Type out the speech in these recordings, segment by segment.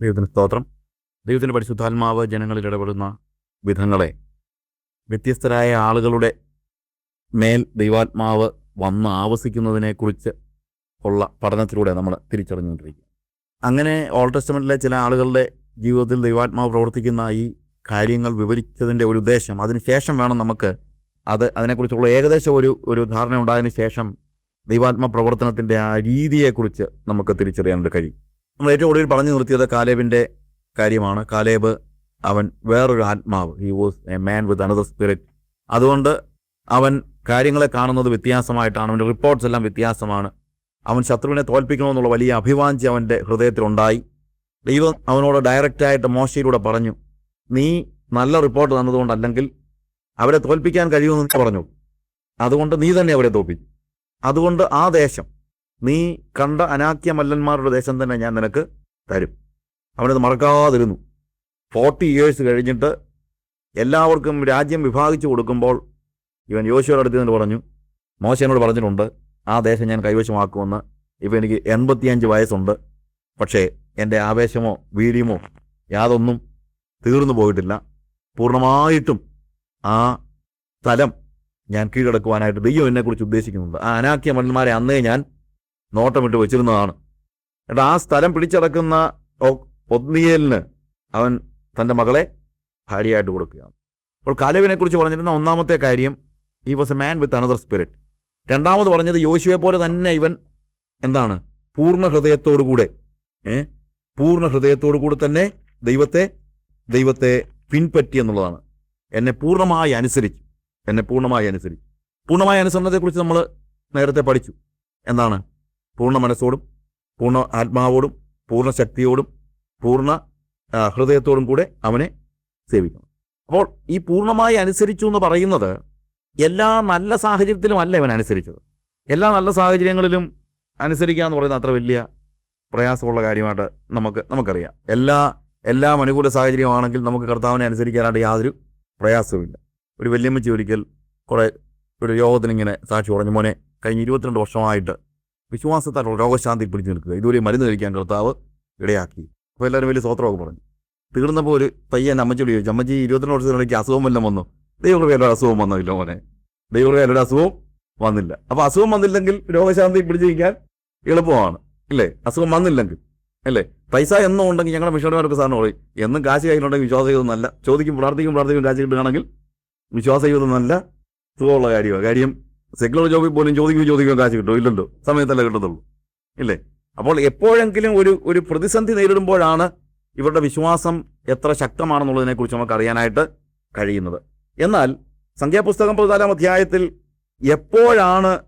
ദൈവത്തിന് സ്തോത്രം. ദൈവത്തിന്റെ പരിശുദ്ധാത്മാവ് ജനങ്ങളിൽ ഇടപെടുന്ന വിധങ്ങളെ വ്യത്യസ്തരായ ആളുകളുടെ മേൽ ദൈവാത്മാവ് വന്ന് ആവസിക്കുന്നതിനെക്കുറിച്ച് ഉള്ള പഠനത്തിലൂടെ നമ്മൾ തിരിച്ചറിഞ്ഞുകൊണ്ടിരിക്കുക അങ്ങനെ ഓൾഡ് ടെസ്റ്റമെന്റിലെ ചില ആളുകളുടെ ജീവിതത്തിൽ ദൈവാത്മാവ് പ്രവർത്തിക്കുന്ന ഈ കാര്യങ്ങൾ വിവരിച്ചതിന്റെ ഒരു ഉദ്ദേശം അതിനുശേഷം വേണം നമുക്ക് അത് അതിനെക്കുറിച്ചുള്ള ഏകദേശം ഒരു ഒരു ധാരണ ഉണ്ടായതിനു ശേഷം ദൈവാത്മ പ്രവർത്തനത്തിന്റെ ആ രീതിയെക്കുറിച്ച് നമുക്ക് തിരിച്ചറിയാനായിട്ട് കഴിയും. നമ്മൾ ഏറ്റവും കൂടുതൽ പറഞ്ഞു നിർത്തിയത് കാലേബിന്റെ കാര്യമാണ്. കാലേബ് അവൻ വേറൊരു ആത്മാവ്. He was a man with another spirit അതുകൊണ്ട് അവൻ കാര്യങ്ങളെ കാണുന്നത് വ്യത്യാസമായിട്ടാണ്. അവന്റെ റിപ്പോർട്ട്സ് എല്ലാം വ്യത്യാസമാണ്. അവൻ ശത്രുവിനെ തോൽപ്പിക്കണമെന്നുള്ള വലിയ അഭിവാഞ്ചി അവന്റെ ഹൃദയത്തിലുണ്ടായി. ദൈവം അവനോട് ഡയറക്റ്റായിട്ട് മോശയിലൂടെ പറഞ്ഞു നീ നല്ല റിപ്പോർട്ട് തന്നതുകൊണ്ടല്ലെങ്കിൽ അവരെ തോൽപ്പിക്കാൻ കഴിയുമെന്ന് നീ പറഞ്ഞു. അതുകൊണ്ട് നീ തന്നെ അവരെ തോൽപ്പിച്ചു. അതുകൊണ്ട് ആ ദേശം നീ കണ്ട അനാക്യ മല്ലന്മാരുടെ ദേശം തന്നെ ഞാൻ നിനക്ക് തരും. അവനത് മറക്കാതിരുന്നു. ഫോർട്ടി ഇയേഴ്സ് കഴിഞ്ഞിട്ട് എല്ലാവർക്കും രാജ്യം വിഭാഗിച്ചു കൊടുക്കുമ്പോൾ ഇവൻ യോശുവയുടെ അടുത്ത് നിന്ന് പറഞ്ഞു മോശനോട് പറഞ്ഞിട്ടുണ്ട് ആ ദേശം ഞാൻ കൈവശമാക്കുമെന്ന്. ഇപ്പം എനിക്ക് എൺപത്തിയഞ്ച് വയസ്സുണ്ട്. പക്ഷേ എന്റെ ആവേശമോ വീര്യമോ യാതൊന്നും തീർന്നു പോയിട്ടില്ല. പൂർണമായിട്ടും ആ സ്ഥലം ഞാൻ കീഴടക്കുവാനായിട്ട് ദൈവം എന്നെക്കുറിച്ച് ഉദ്ദേശിക്കുന്നുണ്ട്. ആ അനാഖ്യ മല്ലന്മാരെ അന്നേ ഞാൻ നോട്ടമിട്ട് വെച്ചിരുന്നതാണ്. എന്നിട്ട് ആ സ്ഥലം പിടിച്ചടക്കുന്ന ഒത്നിയേലിന് അവൻ തന്റെ മകളെ ഭാര്യയായിട്ട് കൊടുക്കുകയാണ്. അപ്പോൾ കാലേവിനെ കുറിച്ച് പറഞ്ഞിരുന്ന ഒന്നാമത്തെ കാര്യം ഈ was a man with another spirit രണ്ടാമത് പറഞ്ഞത് യോശുവെ പോലെ തന്നെ ഇവൻ എന്താണ്? പൂർണ ഹൃദയത്തോടുകൂടെ ഏ? പൂർണ ഹൃദയത്തോടു കൂടെ തന്നെ ദൈവത്തെ ദൈവത്തെ പിൻപറ്റി എന്നുള്ളതാണ്. എന്നെ പൂർണമായി അനുസരിച്ചു എന്നെ പൂർണമായി അനുസരിച്ചു. പൂർണമായ അനുസരണത്തെക്കുറിച്ച് നമ്മൾ നേരത്തെ പഠിച്ചു. എന്താണ്? പൂർണ മനസ്സോടും പൂർണ ആത്മാവോടും പൂർണ ശക്തിയോടും പൂർണ ഹൃദയത്തോടും കൂടെ അവനെ സേവിക്കണം അപ്പോൾ ഈ പൂർണമായി അനുസരിച്ചു എന്ന് പറയുന്നത് എല്ലാ നല്ല സാഹചര്യത്തിലും അല്ല ഇവൻ അനുസരിച്ചത്. എല്ലാ നല്ല സാഹചര്യങ്ങളിലും അനുസരിക്കുക എന്ന് പറയുന്നത് അത്ര വലിയ പ്രയാസമുള്ള കാര്യമായിട്ട് നമുക്ക് നമുക്കറിയാം. എല്ലാ എല്ലാം അനുകൂല സാഹചര്യമാണെങ്കിൽ നമുക്ക് കർത്താവിനെ അനുസരിക്കാനായിട്ട് യാതൊരു പ്രയാസവുമില്ല. ഒരു വല്യമ്മച്ചി ഒരിക്കൽ കുറേ ഒരു യോഗത്തിനിങ്ങനെ സാക്ഷി പറഞ്ഞു മോനെ കഴിഞ്ഞ ഇരുപത്തിരണ്ട് വർഷമായിട്ട് വിശ്വാസത്താൽ രോഗശാന്തി പിടിച്ചു നിൽക്കുക ഇതുവരെ മരുന്ന് കഴിക്കാൻ കർത്താവ് ഇടയാക്കി. അപ്പോൾ എല്ലാവരും വലിയ സ്വത്രമൊക്കെ പറഞ്ഞു. തീർന്നപ്പോൾ ഒരു പയ്യൻ അമ്മച്ചോട് ചോദിച്ചു അമ്മച്ചി ഇരുപത്തിരണ്ട് വർഷത്തിനിടയ്ക്ക് അസുഖം വല്ലതും വന്നു? ഒരു അസുഖം വന്നില്ല മോനെ. ദൈവകൃപയിൽ വേറെ അസുഖവും വന്നില്ല. അപ്പോൾ അസുഖം വന്നില്ലെങ്കിൽ രോഗശാന്തി പിടിച്ചു നിൽക്കാൻ എളുപ്പമാണ്. ഇല്ലേ? അസുഖം വന്നില്ലെങ്കിൽ. അല്ലേ പൈസ എന്നും ഉണ്ടെങ്കിൽ ഞങ്ങളുടെ മിഷണറിമാർക്ക് സാറിന് പറയും എന്നും കാശ് കയ്യിലുണ്ടെങ്കിൽ വിശ്വാസ ജീവിതം നല്ല ചോദിക്കും പ്രാർത്ഥിക്കും പ്രാർത്ഥിക്കും കാശ് കിട്ടുകയാണെങ്കിൽ വിശ്വാസ ജീവിതം നല്ല സുഖമുള്ള കാര്യമാണ്. കാര്യം സെക്കുലർ ജോബിൽ പോലും ചോദിക്കും ചോദിക്കും കാശ് കിട്ടും ഇല്ലല്ലോ. സമയത്തല്ല കിട്ടത്തുള്ളൂ. ഇല്ലേ? അപ്പോൾ എപ്പോഴെങ്കിലും ഒരു ഒരു പ്രതിസന്ധി നേരിടുമ്പോഴാണ് ഇവരുടെ വിശ്വാസം എത്ര ശക്തമാണെന്നുള്ളതിനെക്കുറിച്ച് നമുക്ക് അറിയാനായിട്ട് കഴിയുന്നത്. എന്നാൽ സംഖ്യാപുസ്തകം പതിനാലാം അധ്യായത്തിൽ എപ്പോഴാണ്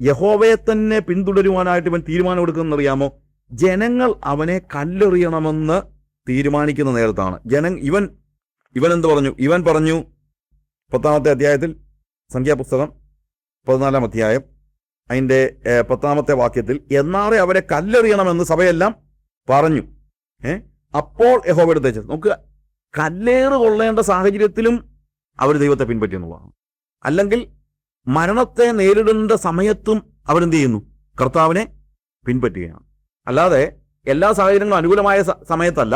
യഹോവയെ തന്നെ പിന്തുടരുവാനായിട്ട് ഇവൻ തീരുമാനമെടുക്കുന്നതെന്ന് അറിയാമോ? ജനങ്ങൾ അവനെ കല്ലെറിയണമെന്ന് തീരുമാനിക്കുന്ന നേരത്താണ്. ജന ഇവൻ ഇവൻ എന്ത് പറഞ്ഞു? ഇവൻ പറഞ്ഞു പത്താമത്തെ അധ്യായത്തിൽ സംഖ്യാപുസ്തകം പതിനാലാം അധ്യായം അതിന്റെ പത്താമത്തെ വാക്യത്തിൽ എന്നാറെ അവരെ കല്ലെറിയണമെന്ന് സഭയെല്ലാം പറഞ്ഞു. ഏ അപ്പോൾ യഹോബയുടെ തേച്ചത് നമുക്ക് കല്ലേറ് കൊള്ളേണ്ട സാഹചര്യത്തിലും അവർ ദൈവത്തെ പിൻപറ്റി എന്നുള്ളതാണ്. അല്ലെങ്കിൽ മരണത്തെ നേരിടേണ്ട സമയത്തും അവരെന്ത് ചെയ്യുന്നു? കർത്താവിനെ പിൻപറ്റുകയാണ്. അല്ലാതെ എല്ലാ സാഹചര്യങ്ങളും അനുകൂലമായ സമയത്തല്ല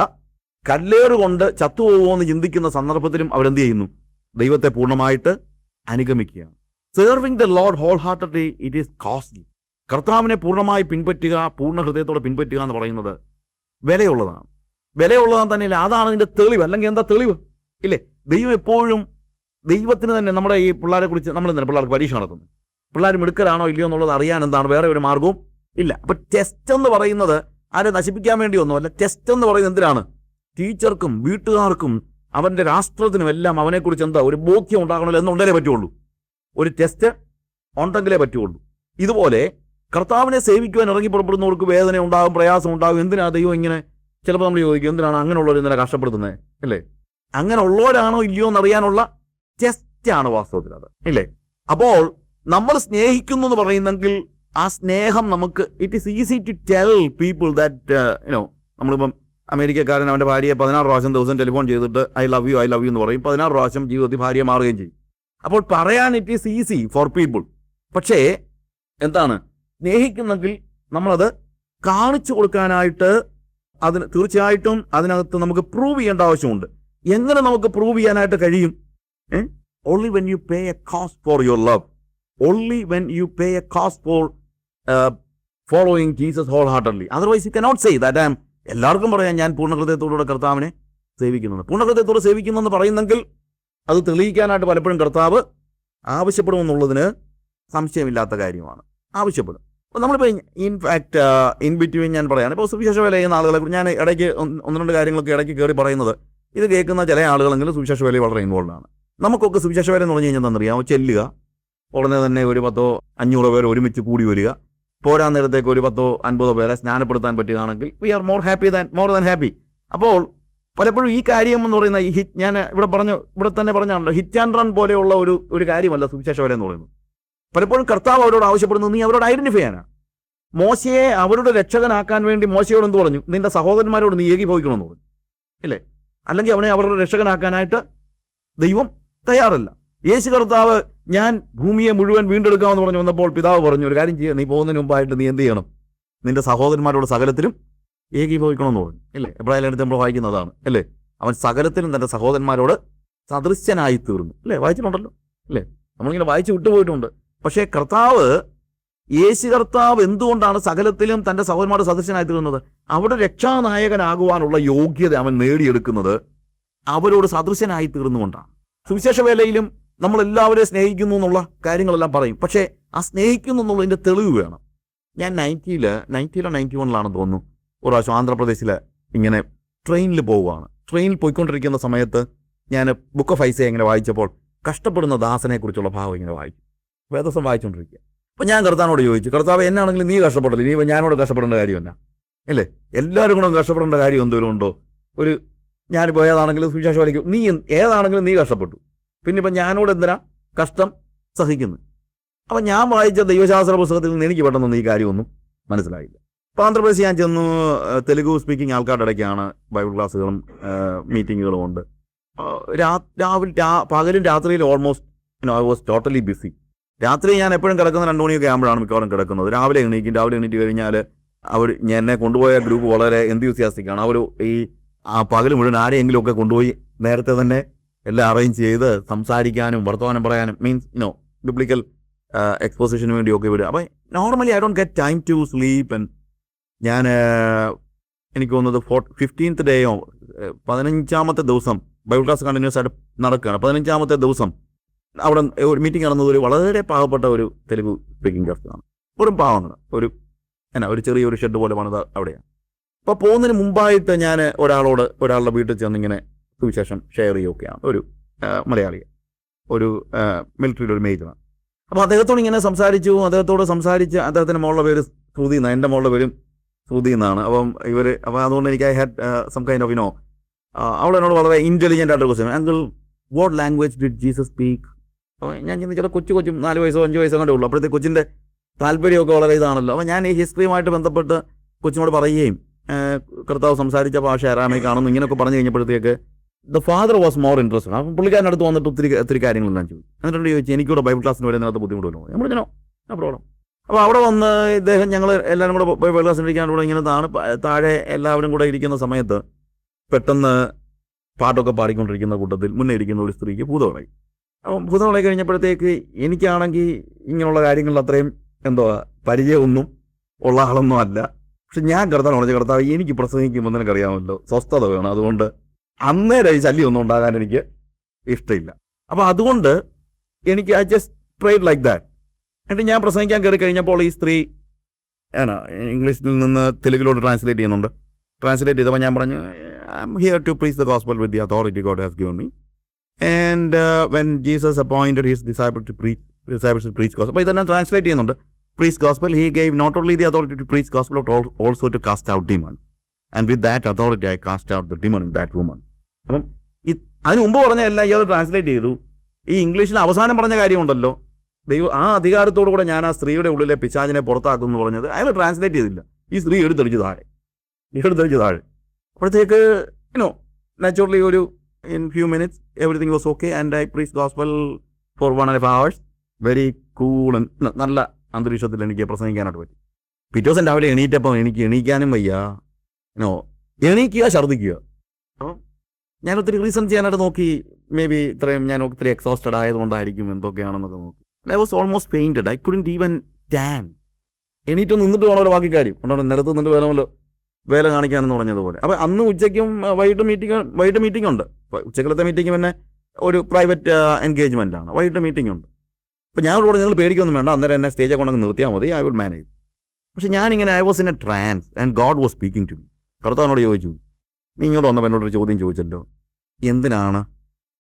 കല്ലേറ് കൊണ്ട് ചത്തുപോകുമോ എന്ന് ചിന്തിക്കുന്ന സന്ദർഭത്തിലും അവരെന്ത് ചെയ്യുന്നു? ദൈവത്തെ പൂർണമായിട്ട് അനുഗമിക്കുകയാണ്. Serving the Lord whole heartedly it is costly കർത്താവിനെ പൂർണമായി പിൻപറ്റുക പൂർണ ഹൃദയത്തോടെ പിൻപറ്റുക എന്ന് പറയുന്നത് വിലയുള്ളതാണ്. വിലയുള്ളതാണ് തന്നെയില്ല അതാണ് അതിന്റെ തെളിവ്. അല്ലെങ്കിൽ എന്താ തെളിവ്? ഇല്ലേ? ദൈവം എപ്പോഴും ദൈവത്തിന് തന്നെ നമ്മുടെ ഈ പിള്ളേരെ കുറിച്ച് നമ്മൾ തന്നെ പിള്ളേർക്ക് പരീക്ഷ നടത്തുന്നു. പിള്ളേർ മിടുക്കലാണോ ഇല്ലയോ എന്നുള്ളത് അറിയാൻ എന്താണ്? വേറെ ഒരു മാർഗവും ഇല്ല. അപ്പൊ ടെസ്റ്റ് എന്ന് പറയുന്നത് ആരെ നശിപ്പിക്കാൻ വേണ്ടിയൊന്നുമല്ല ടെസ്റ്റ് എന്ന് പറയുന്നത് എന്തിനാണ്? ടീച്ചർക്കും വീട്ടുകാർക്കും അവന്റെ രാഷ്ട്രത്തിനും എല്ലാം അവനെക്കുറിച്ച് എന്താ? ഒരു ബോധ്യം ഉണ്ടാകണമല്ലോ എന്നുണ്ടേ പറ്റുള്ളൂ. ഒരു ടെസ്റ്റ് ഉണ്ടെങ്കിലേ പറ്റുള്ളൂ ഇതുപോലെ കർത്താവിനെ സേവിക്കുവാൻ ഇറങ്ങി പുറപ്പെടുന്നവർക്ക് വേദന ഉണ്ടാകും പ്രയാസം ഉണ്ടാകും. എന്തിനാ ദൈവം ഇങ്ങനെ ചിലപ്പോൾ നമ്മൾ ചോദിക്കും എന്തിനാണ് അങ്ങനെയുള്ളവർ ഇന്നലെ കഷ്ടപ്പെടുത്തുന്നത് അല്ലേ? അങ്ങനെ ഉള്ളവരാണോ ഇല്ലയോ എന്നറിയാനുള്ള ടെസ്റ്റാണ് വാസ്തവത്തിൽ അത് ഇല്ലേ? അപ്പോൾ നമ്മൾ സ്നേഹിക്കുന്നു എന്ന് പറയുന്നെങ്കിൽ ആ സ്നേഹം നമുക്ക് it is easy to tell people that you know നമ്മളിപ്പം അമേരിക്കക്കാരൻ അവന്റെ ഭാര്യയെ പതിനാറ് പ്രാവശ്യം ദിവസം ടെലിഫോൺ ചെയ്തിട്ട് I love you I love you എന്ന് പറയും. പതിനാറ് പ്രാവശ്യം ജീവിതത്തിൽ ഭാര്യ മാറുകയും ചെയ്യും. അപ്പോൾ പറയാൻ it is easy for people പക്ഷേ എന്താണ്? സ്നേഹിക്കുന്നെങ്കിൽ നമ്മളത് കാണിച്ചു കൊടുക്കാനായിട്ട് അതിന് തീർച്ചയായിട്ടും അതിനകത്ത് നമുക്ക് പ്രൂവ് ചെയ്യേണ്ട ആവശ്യമുണ്ട്. എങ്ങനെ നമുക്ക് പ്രൂവ് ചെയ്യാനായിട്ട് കഴിയും? Only when you pay a cost for your love only when you pay a cost for following Jesus whole heartedly otherwise you cannot say that I എല്ലാവർക്കും പറയാം ഞാൻ പൂർണഹൃദയത്തോടുകൂടെ കർത്താവിനെ സേവിക്കുന്നത് പൂർണഹൃദയത്തോടെ സേവിക്കുന്നു എന്ന് പറയുന്നെങ്കിൽ അത് തെളിയിക്കാനായിട്ട് പലപ്പോഴും കർത്താവ് ആവശ്യപ്പെടുമെന്നുള്ളതിന് സംശയമില്ലാത്ത കാര്യമാണ്. ആവശ്യപ്പെടും. അപ്പോൾ നമ്മളിപ്പോൾ ഇൻഫാക്റ്റ് ഇൻ ബിറ്റ്വീൻ ഞാൻ പറയാം ഇപ്പോൾ സുവിശേഷ വേല ചെയ്യുന്ന ആളുകളെ ഞാൻ ഇടയ്ക്ക് ഒന്ന് രണ്ട് കാര്യങ്ങളൊക്കെ ഇടയ്ക്ക് കയറി പറയുന്നത് ഇത് കേൾക്കുന്ന ചില ആളുകളെങ്കിലും സുവിശേഷ വേലയിൽ വളരെ ഇൻവോൾവ് ആണ്. നമുക്കൊക്കെ സുവിശേഷ വേല എന്ന് പറഞ്ഞു കഴിഞ്ഞാൽ എന്താണെന്നറിയാമോ? ചെല്ലുക. ഉടനെ തന്നെ ഒരു പത്തോ അഞ്ഞൂറോ പേർ ഒരുമിച്ച് കൂടി വരിക. പോരാൻ നേരത്തേക്ക് ഒരു പത്തോ അൻപതോ പേരെ സ്നാനപ്പെടുത്താൻ പറ്റിയതാണെങ്കിൽ we are more happy than more than happy അപ്പോൾ പലപ്പോഴും ഈ കാര്യം എന്ന് പറയുന്ന ഈ ഹിറ്റ് ഞാൻ ഇവിടെ പറഞ്ഞു ഇവിടെ തന്നെ പറഞ്ഞാണല്ലോ ഹിറ്റ് ആൻഡ് റൺ പോലെയുള്ള ഒരു ഒരു കാര്യമല്ല സുവിശേഷ വേല എന്ന് പറയുന്നത്. പലപ്പോഴും കർത്താവ് അവരോട് ആവശ്യപ്പെടുന്നത് നീ അവരോട് ഐഡന്റിഫൈ ചെയ്യാനാ മോശയെ അവരുടെ രക്ഷകനാക്കാൻ വേണ്ടി മോശയോട് എന്ത് പറഞ്ഞു? നിന്റെ സഹോദരന്മാരോട് നീ ഏകീഭവിക്കണമെന്ന് പറഞ്ഞു. അല്ലേ അല്ലെങ്കിൽ അവനെ അവരുടെ രക്ഷകനാക്കാനായിട്ട് ദൈവം തയ്യാറല്ല. യേശു കർത്താവ് ഞാൻ ഭൂമിയെ മുഴുവൻ വീണ്ടെടുക്കാമെന്ന് പറഞ്ഞു വന്നപ്പോൾ പിതാവ് പറഞ്ഞു ഒരു കാര്യം ചെയ്യുക നീ പോകുന്നതിന് മുമ്പായിട്ട് നീ എന്ത് ചെയ്യണം? നിന്റെ സഹോദരന്മാരോട് സകലത്തിലും ഏകീഭവിക്കണമെന്ന് പറഞ്ഞു അല്ലേ? ലേഖനത്തിൽ നമ്മൾ വായിക്കുന്നതാണ് അല്ലേ? അവൻ സകലത്തിനും തന്റെ സഹോദരന്മാരോട് സദൃശ്യനായി തീർന്നു അല്ലേ? വായിച്ചിട്ടുണ്ടല്ലോ അല്ലേ? നമ്മളിങ്ങനെ വായിച്ചു വിട്ടുപോയിട്ടുണ്ട്. പക്ഷേ കർത്താവ് യേശു കർത്താവ് എന്തുകൊണ്ടാണ് സകലത്തിലും തന്റെ സഹോദരന്മാരുടെ സദൃശ്യനായി തീർന്നത് അവിടെ രക്ഷാനായകനാകുവാനുള്ള യോഗ്യത അവൻ നേടിയെടുക്കുന്നത് അവരോട് സദൃശ്യനായി തീർന്നുകൊണ്ടാണ് സുവിശേഷ വേലയിലും നമ്മൾ എല്ലാവരെയും സ്നേഹിക്കുന്നു എന്നുള്ള കാര്യങ്ങളെല്ലാം പറയും. പക്ഷേ ആ സ്നേഹിക്കുന്നു എന്നുള്ളതിന്റെ തെളിവ് വേണം. ഞാൻ നയന്റിയിൽ നയന്റിയിലോ നയന്റി വണ്ണിലാണെന്ന് തോന്നുന്നു. ഒരു പ്രാവശ്യം ആന്ധ്രാപ്രദേശിൽ ഇങ്ങനെ ട്രെയിനിൽ പോവുകയാണ്. ട്രെയിനിൽ പോയിക്കൊണ്ടിരിക്കുന്ന സമയത്ത് ഞാൻ ബുക്ക് ഓഫ് ഐസയെ ഇങ്ങനെ വായിച്ചപ്പോൾ കഷ്ടപ്പെടുന്ന ദാസനെക്കുറിച്ചുള്ള ഭാവം ഇങ്ങനെ വായിച്ചു വേദസം വായിച്ചുകൊണ്ടിരിക്കുക അപ്പം ഞാൻ കർത്താനോട് ചോദിച്ചു കർത്താവ് എന്നാണെങ്കിലും നീ കഷ്ടപ്പെടില്ല? നീ ഞാനോട് കഷ്ടപ്പെടേണ്ട കാര്യമല്ല അല്ലേ? എല്ലാവരും കൂടെ കഷ്ടപ്പെടേണ്ട കാര്യം എന്തെങ്കിലും ഉണ്ടോ? ഒരു ഞാനിപ്പോൾ ഏതാണെങ്കിലും സുവിശേഷം വായിക്കും. നീ ഏതാണെങ്കിലും നീ കഷ്ടപ്പെട്ടു. പിന്നെ ഇപ്പം ഞാനോട് എന്തിനാ കഷ്ടം സഹിക്കുന്നു? അപ്പം ഞാൻ വായിച്ച ദൈവശാസ്ത്ര പുസ്തകത്തിൽ നിന്ന് എനിക്ക് പെട്ടെന്നൊന്നും ഈ കാര്യമൊന്നും മനസ്സിലായില്ല. അപ്പോൾ ആന്ധ്രാപ്രദേശ് ഞാൻ ചെന്നു തെലുഗു സ്പീക്കിംഗ് ആൾക്കാരുടെ ഇടയ്ക്കാണ് ബൈബിൾ ക്ലാസ്സുകളും മീറ്റിങ്ങുകളും ഉണ്ട്. രാവിലെ പകലും രാത്രിയിൽ almost I was totally busy രാത്രി ഞാൻ എപ്പോഴും കിടക്കുന്ന രണ്ട് മണിയൊക്കെ ആകുമ്പോഴാണ് മിക്കവാറും കിടക്കുന്നത്. രാവിലെ എണീക്കും രാവിലെ എണീറ്റ് കഴിഞ്ഞാൽ അവർ എന്നെ കൊണ്ടുപോയ ഗ്രൂപ്പ് വളരെ ആണ്. അവർ ഈ ആ പകൽ മുഴുവൻ ആരെയെങ്കിലും ഒക്കെ കൊണ്ടുപോയി നേരത്തെ തന്നെ എല്ലാം അറേഞ്ച് ചെയ്ത് സംസാരിക്കാനും വർത്തമാനം പറയാനും മീൻസ് നോ ബിബ്ലിക്കൽ എക്സ്പോസിഷന് വേണ്ടിയൊക്കെ വിടുക അപ്പം normally I don't get time to sleep and ഞാൻ എനിക്ക് തോന്നുന്നത് ഫോർ ഫിഫ്റ്റീൻത്ത് ഡേയോ പതിനഞ്ചാമത്തെ ദിവസം ബൈബിൾ ക്ലാസ് കണ്ടിന്യൂസ് ആയിട്ട് നടക്കുകയാണ്. പതിനഞ്ചാമത്തെ ദിവസം അവിടെ ഒരു മീറ്റിംഗ് നടന്നത് ഒരു വളരെ പാവപ്പെട്ട ഒരു തെലുങ്ക് സ്പീക്കിംഗ് ഗസ്റ്റാണ് വെറും പാവങ്ങൾ ഒരു എന്നാ ഒരു ചെറിയൊരു ഷെഡ് പോലെ പണിത് അവിടെയാണ്. അപ്പോൾ പോകുന്നതിന് മുമ്പായിട്ട് ഞാൻ ഒരാളോട് ഒരാളുടെ വീട്ടിൽ ചെന്ന് ഇങ്ങനെ സുവിശേഷം ഷെയർ ചെയ്യുകയൊക്കെയാണ് ഒരു മലയാളിയെ. മലയാളി ഒരു മിലിറ്ററിയിൽ ഒരു മേജറാണ് അപ്പോൾ അദ്ദേഹത്തോട് ഇങ്ങനെ സംസാരിച്ചു. അദ്ദേഹത്തോട് സംസാരിച്ച് അദ്ദേഹത്തിന്റെ മോളുടെ പേര് ശ്രുതി എന്നാണ് എന്റെ മോളുടെ പേരും ശ്രുതി എന്നാണ് അപ്പം ഇവർ അപ്പം അതുകൊണ്ട് എനിക്ക് I had some kind of you know അവൾ എന്നോട് വളരെ ഇന്റലിജന്റ് ആയിട്ട് question uncle what language did Jesus speak അപ്പോൾ ഞാൻ ചിന്തിച്ചാൽ കൊച്ചു കൊച്ചും നാല് വയസ്സോ അഞ്ച് വയസ്സോ കണ്ടേ ഉള്ളൂ. അപ്പോഴത്തെ കൊച്ചിന്റെ താല്പര്യമൊക്കെ വളരെ ഇതാണല്ലോ. അപ്പോൾ ഞാൻ ഈ ഹിസ്റ്ററിയുമായിട്ട് ബന്ധപ്പെട്ട് കൊച്ചിനോട് പറയുകയും കർത്താവ് സംസാരിച്ച ഭാഷ അറാമയ്ക്കാണെന്ന് ഇങ്ങനെയൊക്കെ പറഞ്ഞു കഴിഞ്ഞപ്പോഴത്തേക്ക് the father was more interested അപ്പം പുള്ളിക്കാരന്റെ അടുത്ത് വന്നിട്ട് ഒത്തിരി ഒത്തിരി ചോദിച്ചു എന്നിട്ട് ചോദിച്ചു? എനിക്കൂടെ ബൈബിൾ ക്ലാസ്സിന് വരുന്നതിനകത്ത് ബുദ്ധിമുട്ടുണ്ടോ? നമ്മൾ ഞാനോ ആ പ്രോബ്ലം അപ്പോൾ അവിടെ വന്ന് ഇദ്ദേഹം ഞങ്ങൾ എല്ലാവരും കൂടെ പോയി വെള്ളം ഇരിക്കാൻ കൂടെ ഇങ്ങനെ താണ് താഴെ എല്ലാവരും കൂടെ ഇരിക്കുന്ന സമയത്ത് പെട്ടെന്ന് പാട്ടൊക്കെ പാടിക്കൊണ്ടിരിക്കുന്ന കൂട്ടത്തിൽ മുന്നേ ഇരിക്കുന്ന ഒരു സ്ത്രീക്ക് ഭൂതമുളയി അപ്പം ഭൂതമുളയി കഴിഞ്ഞപ്പോഴത്തേക്ക് എനിക്കാണെങ്കിൽ ഇങ്ങനെയുള്ള കാര്യങ്ങളിൽ അത്രയും എന്തോ പരിചയമൊന്നും ഉള്ള ആളൊന്നും അല്ല. പക്ഷെ ഞാൻ കിടത്താൻ ഉണച്ച് കർത്താവ് എനിക്ക് പ്രസംഗിക്കുമ്പോൾ നിനക്കറിയാമല്ലോ സ്വസ്ഥത വേണം. അതുകൊണ്ട് അന്നേരം ഈ ശല്യം ഒന്നും ഉണ്ടാകാൻ എനിക്ക് ഇഷ്ടമില്ല. അപ്പോൾ അതുകൊണ്ട് എനിക്ക് I just prayed like that എന്നിട്ട് ഞാൻ പ്രസംഗിക്കാൻ കയറി കഴിഞ്ഞപ്പോൾ ഈ സ്ത്രീ ആണ് ഇംഗ്ലീഷിൽ നിന്ന് തെലുങ്കിലോട്ട് ട്രാൻസ്ലേറ്റ് ചെയ്യുന്നുണ്ട്. ട്രാൻസ്ലേറ്റ് ചെയ്തപ്പോൾ ഞാൻ പറഞ്ഞു I'm here to preach the gospel with the authority God has given me and when Jesus appointed his disciple to pre disciples to preach gospel അപ്പോൾ ഇതെല്ലാം ട്രാൻസ്ലേറ്റ് ചെയ്യുന്നുണ്ട്. Preach gospel he gave not only the authority to preach gospel also to cast out demon and with that authority I cast out the demon in that woman അപ്പം അതിന് മുമ്പ് പറഞ്ഞ എല്ലാം ഇയാൾ translate ചെയ്തു. ഈ ഇംഗ്ലീഷിൽ അവസാനം പറഞ്ഞ കാര്യമുണ്ടല്ലോ. ദൈവം ആ അധികാരത്തോടു കൂടെ ഞാൻ ആ സ്ത്രീയുടെ ഉള്ളിലെ പിശാചിനെ പുറത്താക്കും എന്ന് പറഞ്ഞത് അയാൾ ട്രാൻസ്ലേറ്റ് ചെയ്തില്ല. ഈ സ്ത്രീ എടുത്തെറിച്ച് താഴെ. എടുത്തെറിച്ച് താഴെ. അപ്പോഴത്തേക്ക് യുനോ നാച്ചുറലി ഒരു in few minutes everything was okay and I preach gospel for one and hours very cool നല്ല അന്തരീക്ഷത്തിൽ എനിക്ക് പ്രസംഗിക്കാനായിട്ട് പറ്റി. പിറ്റേ ദിവസം രാവിലെ എണീറ്റപ്പം എനിക്ക് എണീക്കാനും വയ്യ. നോ എണീക്കുക ഛർദ്ദിക്കുക. അപ്പം ഞാൻ ഒത്തിരി റീസൺ ചെയ്യാനായിട്ട് നോക്കി. മേ ബി ഇത്രയും ഞാൻ ഒത്തിരി എക്സോസ്റ്റഡ് ആയതുകൊണ്ടായിരിക്കും എന്തൊക്കെയാണെന്നൊക്കെ നോക്കി. I was almost fainted I couldn't even stand എണീറ്റ് നിന്നിട്ട് വേണമല്ലോ ബാക്കി കാര്യം. ഉണ്ടോ നിലത്ത് നിന്നിട്ട് വേണമല്ലോ വേല കാണിക്കാനെന്ന് പറഞ്ഞതുപോലെ. അപ്പോൾ അന്ന് ഉച്ചയ്ക്കും വൈകിട്ട് മീറ്റിംഗ് വൈകിട്ട് മീറ്റിംഗ് ഉണ്ട്. ഉച്ചക്കലത്തെ മീറ്റിംഗ് പിന്നെ ഒരു പ്രൈവറ്റ് എൻഗേജ്മെന്റ് ആണ്. വൈകിട്ട് മീറ്റിംഗ് ഉണ്ട്. അപ്പോൾ ഞാൻ പറഞ്ഞു നിങ്ങൾ പേടിക്കൊന്നും വേണ്ട. അന്നേരം എന്നെ സ്റ്റേജ് കൊണ്ടങ്ങ് നിർത്തിയാൽ മതി. ഐ വിൽ മാനേജ് പക്ഷേ ഞാനിങ്ങനെ I was in a trance and God was speaking to me കർത്താവിനോട് ചോദിച്ചു നീ ഇങ്ങോട്ട് വന്നപ്പോൾ എന്നോടൊരു ചോദ്യം ചോദിച്ചല്ലോ. എന്തിനാണ്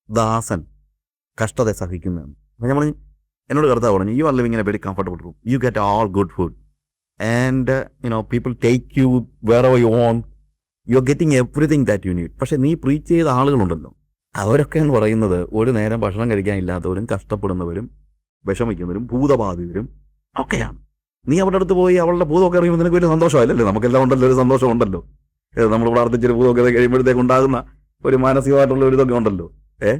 ദാസൻ കഷ്ടത സഹിക്കുന്നതെന്ന്? അപ്പോൾ ഞാൻ പറഞ്ഞു എന്നോട് കർത്താവ് പറഞ്ഞു you are living in a very comfortable room you get all good food and you know people take you where you on you are getting everything that you need പക്ഷേ നീ പ്രീച്ച് ചെയ്ത ആളുകളുണ്ടല്ലോ. അവരൊക്കെ എന്ന് പറയുന്നത് ഒരു നേരം ഭക്ഷണം കഴിക്കാനില്ലാത്തവരും കഷ്ടപ്പെടുന്നവരും വിഷമിക്കുന്നവരും ഭൂതബാധിതരും ഒക്കെയാണ്. നീ അവരുടെ അടുത്ത് പോയി അവളുടെ ഭൂതമൊക്കെ അറിയുമ്പോൾ നിനക്ക് വലിയ സന്തോഷമല്ലല്ലോ നമുക്കെല്ലാം ഉണ്ടല്ലോ ഒരു സന്തോഷം ഉണ്ടല്ലോ. നമ്മൾ പ്രാർത്ഥിച്ചൊരു ഭൂതമൊക്കെ കഴിയുമ്പോഴത്തേക്ക് ഉണ്ടാകുന്ന ഒരു മാനസികമായിട്ടുള്ള ഒരു ഇതൊക്കെ ഉണ്ടല്ലോ. ഏ?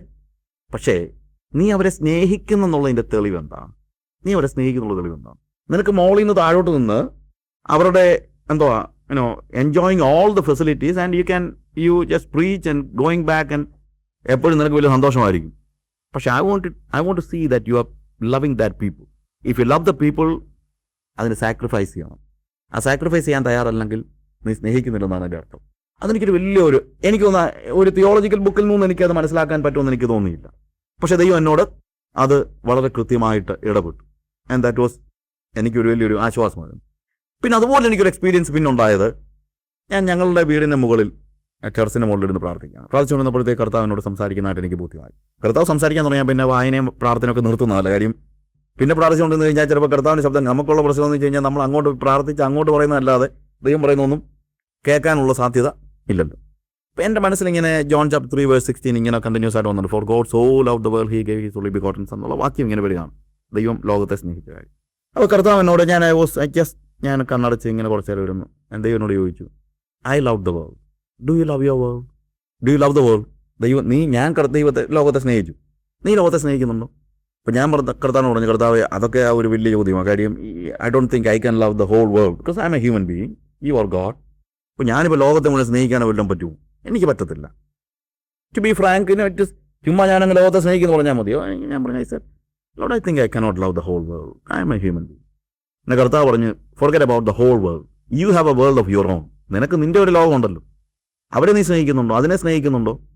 പക്ഷേ നീ അവരെ സ്നേഹിക്കുന്നെന്നുള്ളതിന്റെ തെളിവ് എന്താണ് നീ അവരെ സ്നേഹിക്കുന്നുള്ള തെളിവ് എന്താണ് നിനക്ക് മോളിൽ നിന്ന് താഴോട്ട് നിന്ന് അവരുടെ എന്തോ you know enjoying all the facilities and you can you just preach and going back and എപ്പോഴും നിനക്ക് വലിയ സന്തോഷമായിരിക്കും. പക്ഷെ I want I want to see that you are loving that people if you love the people അതിന് sacrifice ചെയ്യണം. ആ sacrifice ചെയ്യാൻ തയ്യാറല്ലെങ്കിൽ നീ സ്നേഹിക്കുന്നില്ലെന്നാണ് എന്റെ അർത്ഥം. അതെനിക്കൊരു വലിയൊരു എനിക്ക് തോന്നുന്ന ഒരു തിയോളജിക്കൽ ബുക്കിൽ നിന്നും എനിക്കത് മനസ്സിലാക്കാൻ പറ്റുമെന്ന് എനിക്ക് തോന്നിയില്ല. പക്ഷേ ദൈവം എന്നോട് അത് വളരെ കൃത്യമായിട്ട് ഇടപെട്ടു. ആൻഡ് ദാറ്റ് വാസ് എനിക്കൊരു വലിയൊരു ആശ്വാസമായിരുന്നു. പിന്നെ അതുപോലെ എനിക്കൊരു എക്സ്പീരിയൻസ് പിന്നെ ഉണ്ടായത് ഞാൻ ഞങ്ങളുടെ വീടിന്റെ മുകളിൽ ടെറസിന്റെ മുകളിലിരുന്ന് പ്രാർത്ഥിക്കുകയാണ്. കർത്താവ് കർത്താവിനോട് സംസാരിക്കുന്നതായിട്ട് എനിക്ക് ബോധ്യമായി. കർത്താവ് സംസാരിക്കാൻ തുടങ്ങിയാൽ പിന്നെ വായനയും പ്രാർത്ഥനയൊക്കെ നിർത്തുന്നതല്ല കാര്യം? പിന്നെ പ്രാർത്ഥിച്ചുകൊണ്ടെന്ന് കഴിഞ്ഞാൽ ചിലപ്പോൾ കർത്താവിന്റെ ശബ്ദം നമുക്കുള്ള പ്രശ്നം എന്ന് വെച്ച് കഴിഞ്ഞാൽ നമ്മൾ അങ്ങോട്ട് പ്രാർത്ഥിച്ച് അങ്ങോട്ട് പറയുന്നതല്ലാതെ ദൈവം പറയുന്നൊന്നും കേൾക്കാനുള്ള സാധ്യത ഇല്ലല്ലോ. എന്റെ മനസ്സിലിങ്ങനെ John chapter three verse sixteen ഇങ്ങനെ കണ്ടിന്യൂസ് ആയിട്ട് വന്നിട്ട് for God so love the world he gave his only ഗോട്ടൻസ് എന്നുള്ള വാക്യം ഇങ്ങനെ വരികയാണ്. ദൈവം ലോകത്തെ സ്നേഹിച്ച കാര്യം അപ്പോൾ കർത്താവ് എന്നോട് ഞാൻ ഐ വാസ് ഐ ജസ്റ്റ് ഞാൻ കണ്ണടച്ച് ഇങ്ങനെ കുറച്ച് നേരം ഇരുന്നു. ഞാൻ ദൈവനോട് ചോദിച്ചു I love the world do you love your world do you love the world ദൈവം നീ ഞാൻ ദൈവത്തെ ലോകത്തെ സ്നേഹിച്ചു. നീ ലോകത്തെ സ്നേഹിക്കുന്നുണ്ടോ? അപ്പോൾ ഞാൻ പറഞ്ഞ കർത്താവിനോട് പറഞ്ഞു കർത്താവ് അതൊക്കെ ആ ഒരു വലിയ ചോദ്യമാണ് കാര്യം I don't think I can love the whole world because I am a human being you are God അപ്പോൾ ഞാനിപ്പോൾ ലോകത്തെ മുഴുവൻ സ്നേഹിക്കാനോ വല്ലതും പറ്റുമോ? എനിക്ക് പറ്റത്തില്ല. ടു ബി ഫ്രാങ്ക് ഇറ്റ് ചുമ്മാ ഞാനങ്ങ് ലോകത്തെ സ്നേഹിക്കുന്നു പറഞ്ഞാൽ മതിയോ ഞാൻ പറഞ്ഞു sir Lord I think I cannot love the whole world I am a human being എന്നെ കർത്താവ് പറഞ്ഞു forget about the whole world you have a world of your own നിനക്ക് നിന്റെ ഒരു ലോകമുണ്ടല്ലോ. അവരെ നീ സ്നേഹിക്കുന്നുണ്ടോ? അതിനെ സ്നേഹിക്കുന്നുണ്ടോ?